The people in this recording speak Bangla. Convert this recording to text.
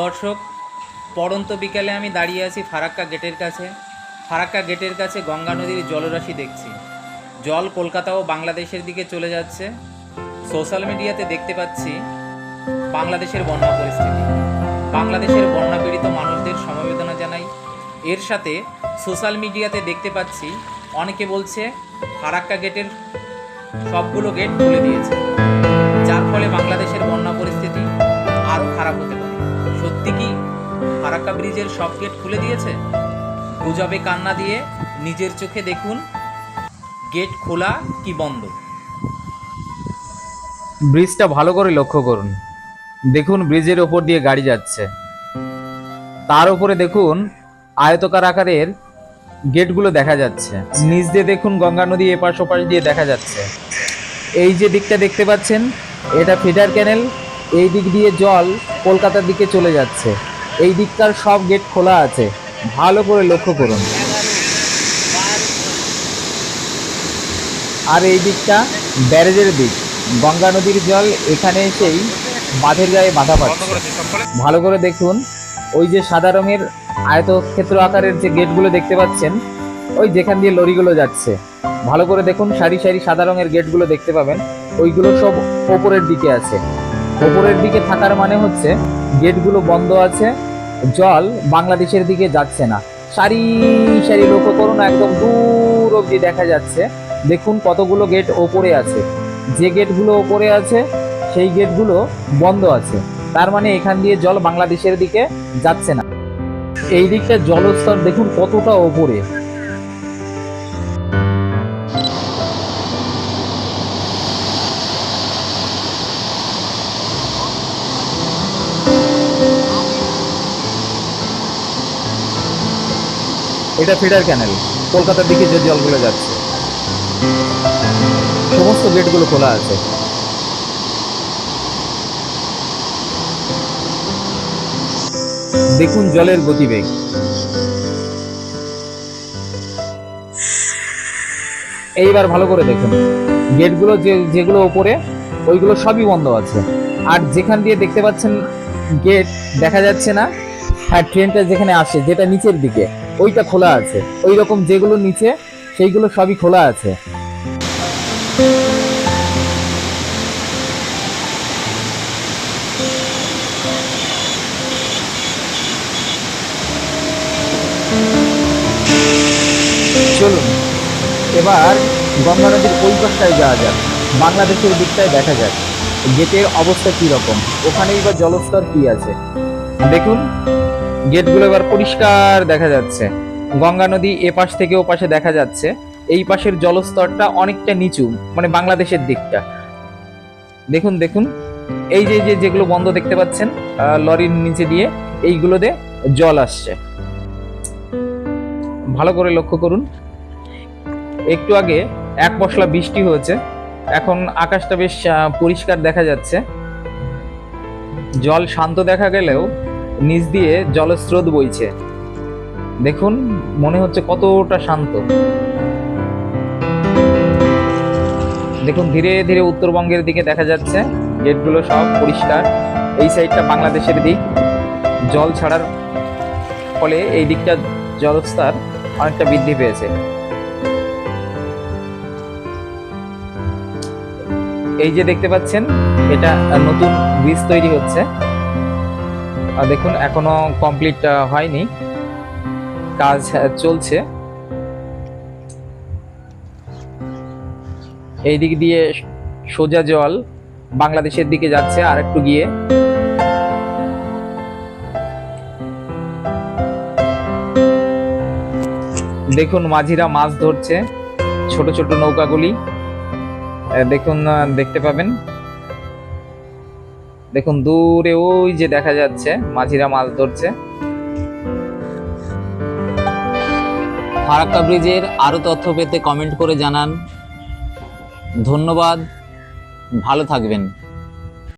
দর্শক, পড়ন্ত বিকালে আমি দাঁড়িয়ে আছি ফারাক্কা গেটের কাছে। ফারাক্কা গেটের কাছে গঙ্গা নদীর জলরাশি দেখছি। জল কলকাতা ও বাংলাদেশের দিকে চলে যাচ্ছে। সোশ্যাল মিডিয়াতে দেখতে পাচ্ছি বাংলাদেশের বন্যা পরিস্থিতি। বাংলাদেশের বন্যা পীড়িত মানুষদের সমবেদনা জানাই। এর সাথে সোশ্যাল মিডিয়াতে দেখতে পাচ্ছি অনেকে বলছে ফারাক্কা গেটের সবগুলো গেট খুলে দিয়েছে। যার ফলে বাংলাদেশের বন্যা পরিস্থিতি আরও খারাপ হতে পারে। সত্যি কি ফারাক্কা ব্রিজের সব গেট খুলে দিয়েছে? গুজবে কান্না দিয়ে নিজের চোখে দেখুন, গেট খোলা কি বন্ধ? ব্রিজটা ভালো করে লক্ষ্য করুন। দেখুন ব্রিজের ওপর দিয়ে গাড়ি যাচ্ছে। তার উপরে দেখুন আয়তকার আকারের গেটগুলো দেখা যাচ্ছে। নিচ দিয়ে দেখুন গঙ্গা নদী এপাশ ওপাশ দিয়ে দেখা যাচ্ছে। এই যে দিকটা দেখতে পাচ্ছেন, এটা ফিডার ক্যানেল। এই দিক দিয়ে জল কলকাতার দিকে চলে যাচ্ছে। এই দিককার সব গেট খোলা আছে। ভালো করে লক্ষ্য করুন। আর এই দিকটা ব্যারেজের দিক। গঙ্গা নদীর জল এখানে এসেই বাঁধের গায়ে বাঁধা পাচ্ছে। ভালো করে দেখুন, ওই যে সাদা রঙের আয়তক্ষেত্র আকারের যে গেটগুলো দেখতে পাচ্ছেন, ওই যেখান দিয়ে লরিগুলো যাচ্ছে। ভালো করে দেখুন, সারি সারি সাদা রঙের গেটগুলো দেখতে পাবেন। ওইগুলো সব ওপরের দিকে আছে। ওপরের দিকে থাকার মানে হচ্ছে গেটগুলো বন্ধ আছে, জল বাংলাদেশের দিকে যাচ্ছে না। সারি সারি লক্ষ্য করুন একদম দূর অবধি দেখা যাচ্ছে। দেখুন কতগুলো গেট ওপরে আছে। যে গেটগুলো ওপরে আছে, সেই গেটগুলো বন্ধ আছে। তার মানে এখান দিয়ে জল বাংলাদেশের দিকে যাচ্ছে না। এই দিকটা জলস্তর দেখুন কতটা ওপরে। এটা ফিডার ক্যানেল, কলকাতার দিকে যে জলগুলো যাচ্ছে। সমস্ত গেটগুলো খোলা আছে। দেখুন জলের গতিবেগ। এইবার ভালো করে দেখুন। গেটগুলো যে, যেগুলো ওপরে, ওইগুলো সবই বন্ধ আছে। আর যেখান দিয়ে দেখতে পাচ্ছেন গেট, দেখা যাচ্ছে না। আর ট্রেনটা যেখানে আসে, যেটা নিচের দিকে। ওইটা খোলা আছে। ওই রকম যেগুলো নিচে, সেইগুলো সবই খোলা আছে। চলুন, এবার গঙ্গা নদীর ওই পাশটায় যাওয়া যাক। বাংলাদেশের দিকটায় দেখা যাক, গেটের অবস্থা কি রকম ওখানেই বা জলস্তর কি আছে। দেখুন গেটগুলো এবার পরিষ্কার দেখা যাচ্ছে। গঙ্গা নদী এ পাশ থেকে ও পাশে দেখা যাচ্ছে। এই পাশের জলস্তরটা অনেকটা নিচু মানে বাংলাদেশের দিকটা। দেখুন দেখুন, এই যে যে, যেগুলো বন্ধ দেখতে পাচ্ছেন লরির নিচে দিয়ে এইগুলোতে জল আসছে। ভালো করে লক্ষ্য করুন। একটু আগে এক পশলা বৃষ্টি হয়েছে, এখন আকাশটা বেশ পরিষ্কার দেখা যাচ্ছে। জল শান্ত দেখা গেলেও নিচ দিয়ে জলস্রোত বইছে। দেখুন, মনে হচ্ছে কতটা শান্ত। দেখুন, ধীরে ধীরে উত্তরবঙ্গের দিকে দেখা যাচ্ছে, গেটগুলো সব পরিষ্কার। এই সাইডটা বাংলাদেশের দিক। জল ছাড়ার ফলে এই দিকটা জলস্তর অনেকটা বৃদ্ধি পেয়েছে। এই যে দেখতে পাচ্ছেন, এটা নতুন ব্রিজ তৈরি হচ্ছে। দেখুন, এখনও কমপ্লিট হয়নি। কাজ চলছে। এই দিক দিয়ে সোজা জল বাংলাদেশের দিকে যাচ্ছে আর একটু গিয়ে। দেখুন, মাঝিরা মাছ ধরছে, ছোট ছোট নৌকাগুলি। দেখুন দেখতে পাবেন। দেখুন, দূরে ওই যে দেখা যাচ্ছে, মাঝিরা মাছ ধরছে। ফারাক্কা ব্রিজের আরও তথ্য পেতে কমেন্ট করে জানান। ধন্যবাদ, ভালো থাকবেন।